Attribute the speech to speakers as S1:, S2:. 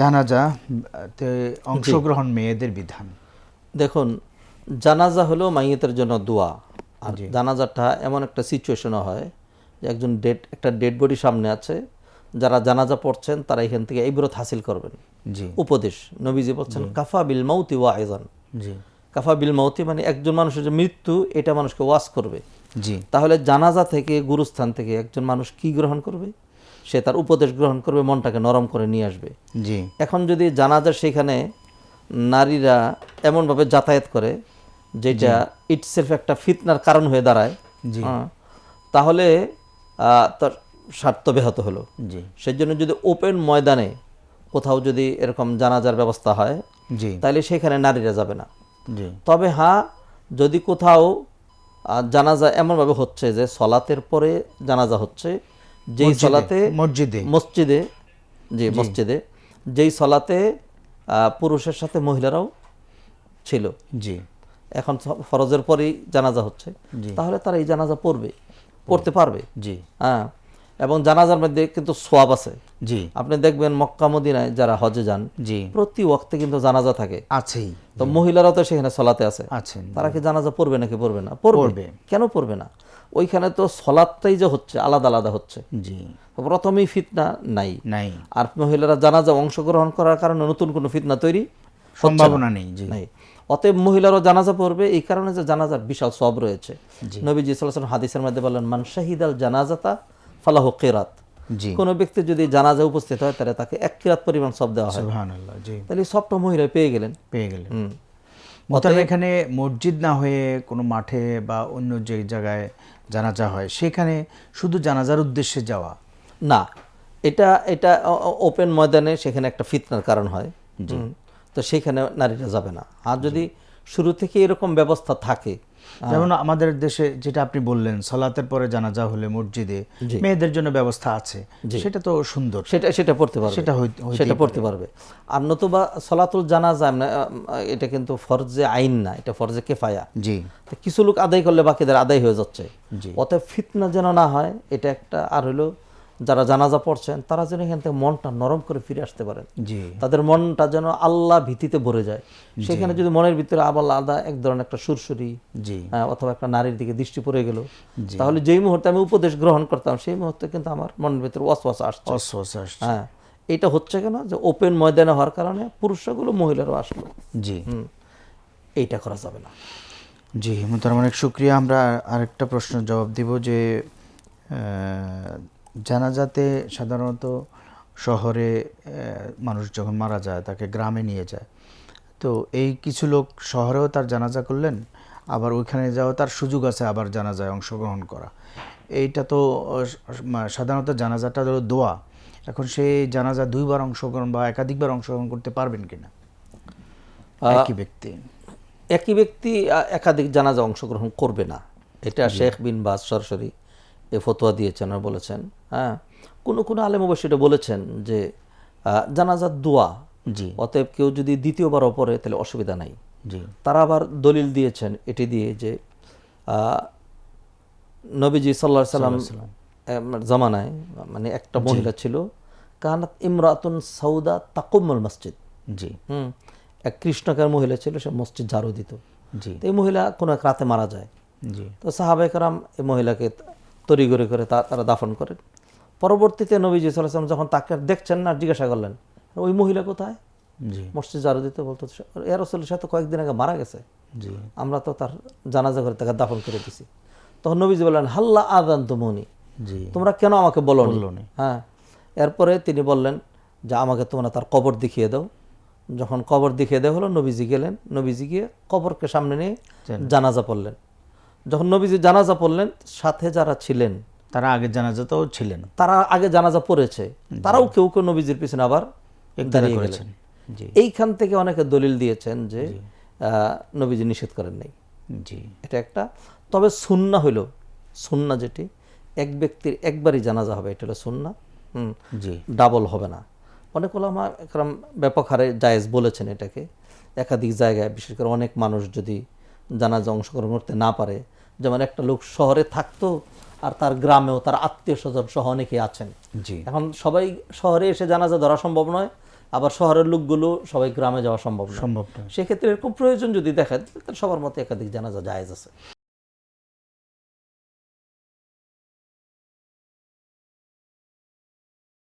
S1: জানাজা তে অংশগ্রহণ মেয়েদের বিধান।
S2: দেখুন জানাজা হলো মাইয়েতের জন্য দোয়া। আর জানাজাটা এমন একটা সিচুয়েশনও হয় যে একজন ডেড একটা ডেড বডি সামনে আছে যারা জানাজা পড়ছেন তারা এখান থেকে ইবরত হাসিল করবেন।
S1: জি।
S2: উপদেশ নবীজি বলছেন কাফা বিল মাউতি ওয়া
S1: জি।
S2: কাফা বিল মাউতি মানে একজন মানুষের যে মৃত্যু এটা মানুষকে ওয়াজ করবে।
S1: জি।
S2: তাহলে জানাজা থেকে গুরুস্থান থেকে একজন মানুষ কি গ্রহণ করবে? সে তার উপদেশ গ্রহণ করবে মনটাকে নরম করে নিয়ে আসবে।
S1: জি।
S2: এখন যদি জানাজার সেখানে নারীরা এমনভাবে যাতায়াত করে যেটা ইটসেলফ একটা ফিতনার কারণ হয়ে দাঁড়ায় হ্যাঁ, তাহলে তার স্বার্থ ব্যাহত হলো।
S1: জি।
S2: সেই জন্য যদি ওপেন ময়দানে কোথাও যদি এরকম জানাজার ব্যবস্থা হয়
S1: জি।
S2: তাহলে সেখানে নারীরা যাবে না।
S1: জি।
S2: তবে হ্যাঁ যদি কোথাও জানাজা এমনভাবে হচ্ছে যে সলাতের পরে জানাজা হচ্ছে যেই সলাতে
S1: মসজিদে।
S2: মসজিদে জি মসজিদে যেই সলাতে পুরুষের সাথে মহিলারাও ছিল।
S1: জি।
S2: এখন ফরজের পরেই জানাজা হচ্ছে। তাহলে তারা এই জানাজা পড়বে পড়তে পারবে।
S1: জি।
S2: হ্যাঁ এবং জানাজার মধ্যে কিন্তু সোয়াব আছে।
S1: জি।
S2: আপনি দেখবেন মক্কা মদিনায় যারা হজে যান
S1: জি।
S2: প্রতি ওয়াক্তে কিন্তু জানাজা থাকে।
S1: আছেই।
S2: তো মহিলারাও তো সেখানে সলাতে আছে।
S1: আছেন।
S2: তারা কি জানাজা পড়বে নাকি পড়বে না? পড়বে। কেন পড়বে না? ওইখানে তো সলাদটাই যে হচ্ছে আলাদা আলাদা হচ্ছে।
S1: জি।
S2: প্রথমেই ফিতনা নাই।
S1: নাই।
S2: আর মহিলারা জানাজা অংশগ্রহণ করার কারণে নতুন কোনো ফিতনা তৈরি
S1: সম্ভাবনা নেই জি।
S2: নাই। অতএব মহিলারও জানাজা পড়বে এই কারণে যে জানাজার বিশাল সব রয়েছে। নবীজি সাল্লাল্লাহু হাদিসের মধ্যে বলেন মান শাহিদাল জানাজাতা ফালাহ কেরাত। কোনো ব্যক্তি যদি জানাজা উপস্থিত হয় তাহলে তাকে এক কিরাত পরিমাণ সব দেওয়া হয়। তাহলে সবটা মহিলা পেয়ে গেলেন।
S1: পেয়ে গেলেন। মোতাবেক এখানে মসজিদ না হয়ে কোনো মাঠে বা অন্য যে জায়গায় জানাজা হয়। সেখানে শুধু জানাজার উদ্দেশ্যে যাওয়া?
S2: না এটা এটা ওপেন ময়দানে সেখানে একটা ফিতনার কারণ হয়। তো সেখানে নারীরা যাবে না। আর যদি শুরু থেকে এরকম ব্যবস্থা থাকে।
S1: যেমন আমাদের দেশে যেটা আপনি বললেন সলাতের পরে জানাজা হলে মসজিদে মেয়েদের জন্য ব্যবস্থা আছে। সেটা তো সুন্দর।
S2: সেটা সেটা পড়তে পারবে।
S1: সেটা
S2: সেটা পড়তে পারবে। আর নতুবা সলাতুল জানাজা না এটা কিন্তু ফরজে আইন না এটা ফরজে কেফায়া।
S1: জি।
S2: কিছু লোক আদায় করলে বাকিদের আদায় হয়ে যাচ্ছে। অতএব ফিতনা যেন না হয় এটা একটা আর হলো যারা জানাজা পড়ছেন তারা যেন এখান থেকে মনটা নরম করে ফিরে আসতে পারেন।
S1: জি।
S2: তাদের মনটা যেন আল্লাহ ভীতিতে ভরে যায়। সেখানে যদি মনের ভিতরে আবার আলাদা এক ধরনের একটা সুরসুরি
S1: জি।
S2: অথবা একটা নারীর দিকে দৃষ্টি পড়ে গেল তাহলে যেই মুহূর্তে আমি উপদেশ গ্রহণ করতাম সেই মুহূর্তে কিন্তু আমার মনের ভিতরে
S1: অশ্বাস আসছে।
S2: হ্যাঁ এটা হচ্ছে কেন? যে ওপেন ময়দানে হওয়ার কারণে পুরুষগুলো মহিলারাও আসলো।
S1: জি।
S2: হুম এইটা করা যাবে না।
S1: জি মোতারাম অনেক শুক্রিয়া। আমরা আরেকটা প্রশ্নের জবাব দিব যে আহ, জানাজাতে সাধারণত শহরে মানুষ যখন মারা যায় তাকে গ্রামে নিয়ে যায়। তো এই কিছু লোক শহরেও তার জানাজা করলেন আবার ওইখানে যাওয়া তার সুযোগ আছে আবার জানাজায় অংশগ্রহণ করা। এইটা তো সাধারণত জানাজাটা হলো দোয়া। এখন সেই জানাজা দুইবার অংশগ্রহণ বা একাধিকবার অংশগ্রহণ করতে পারবেন কিনা? একই ব্যক্তি।
S2: একই ব্যক্তি একাধিক জানাজা অংশগ্রহণ করবে না। এটা শেখ বিন বাজ সরাসরি এ ফতোয়া দিয়েছেন আর বলেছেন হ্যাঁ? কোনো কোনো আলেম অবশ্যই এটা বলেছেন যে জানাজার দোয়া
S1: জি।
S2: অতএব কেউ যদি দ্বিতীয়বার পড়ে তাহলে অসুবিধা নাই।
S1: জি।
S2: তারা আবার দলিল দিয়েছেন এটি দিয়ে যে নবীজি সাল্লাহ সাল্লাম জামানায় মানে একটা মহিলা ছিল কানাত ইমরাতুন সৌদা তাকুম্মল মসজিদ।
S1: জি।
S2: হুম? এক কৃষ্ণকার মহিলা ছিল সে মসজিদ ঝাড়ু দিত।
S1: জি।
S2: এই মহিলা কোনো এক রাতে মারা যায়।
S1: জি।
S2: তো সাহাবাইকারাম এই মহিলাকে তড়িগড়ি করে তা তারা দাফন করেন। পরবর্তীতে নবীজি সাল্লাম যখন তাকে দেখছেন না জিজ্ঞাসা করলেন ওই মহিলা কোথায়?
S1: জি।
S2: মসজিদ ঝাড়ু দিতে বলতো এর আসলে সে তো কয়েকদিন আগে মারা গেছে।
S1: জি।
S2: আমরা তো তার জানাজা করে তাকে দাফন করে দিছি। তখন নবীজি বললেন হাল্লা আদান তুমনি।
S1: জি।
S2: তোমরা কেন আমাকে বলো। হ্যাঁ। এরপরে তিনি বললেন যে আমাকে তোমরা তার কবর দেখিয়ে দাও। যখন কবর দেখিয়ে দেওয়া হলো নবীজি গেলেন। নবীজি গিয়ে কবরকে সামনে নিয়ে জানাজা পড়লেন। যখন নবীজি জানাজা পড়লেন সাথে যারা ছিলেন
S1: তারা আগের জানাজাতেও ছিলেন।
S2: তারা আগে জানাজা পড়েছে। তারাও কেউ কেউ নবীজির পিছনে আবার দাঁড়িয়ে গেলেন।
S1: করেছেন।
S2: এইখান থেকে অনেকে দলিল দিয়েছেন যে নবীজি নিষেধ করেন নাই।
S1: জি।
S2: এটা একটা। তবে সুন্না হইল সুন্না যেটি এক ব্যক্তির একবারই জানাজা হবে এটা হলো সুন্না। হুম
S1: জি।
S2: ডাবল হবে না। অনেক ওলামা একরম ব্যাপক হারে জায়েজ বলেছেন এটাকে। একাধিক জায়গায় বিশেষ করে অনেক মানুষ যদি জানাজা অংশগ্রহণ করতে না পারে। যেমন একটা লোক শহরে থাকতো আর তার গ্রামেও তার আত্মীয় স্বজন সহ অনেকে আছেন।
S1: জি।
S2: এখন সবাই শহরে এসে জানাজা ধরা সম্ভব নয় আবার শহরের লোকগুলো সবাই গ্রামে যাওয়া সম্ভব
S1: সম্ভব নয়।
S2: সেক্ষেত্রে এরকম প্রয়োজন যদি দেখেন সবার মতো একাধিক জানাজা জায়েজ আছে।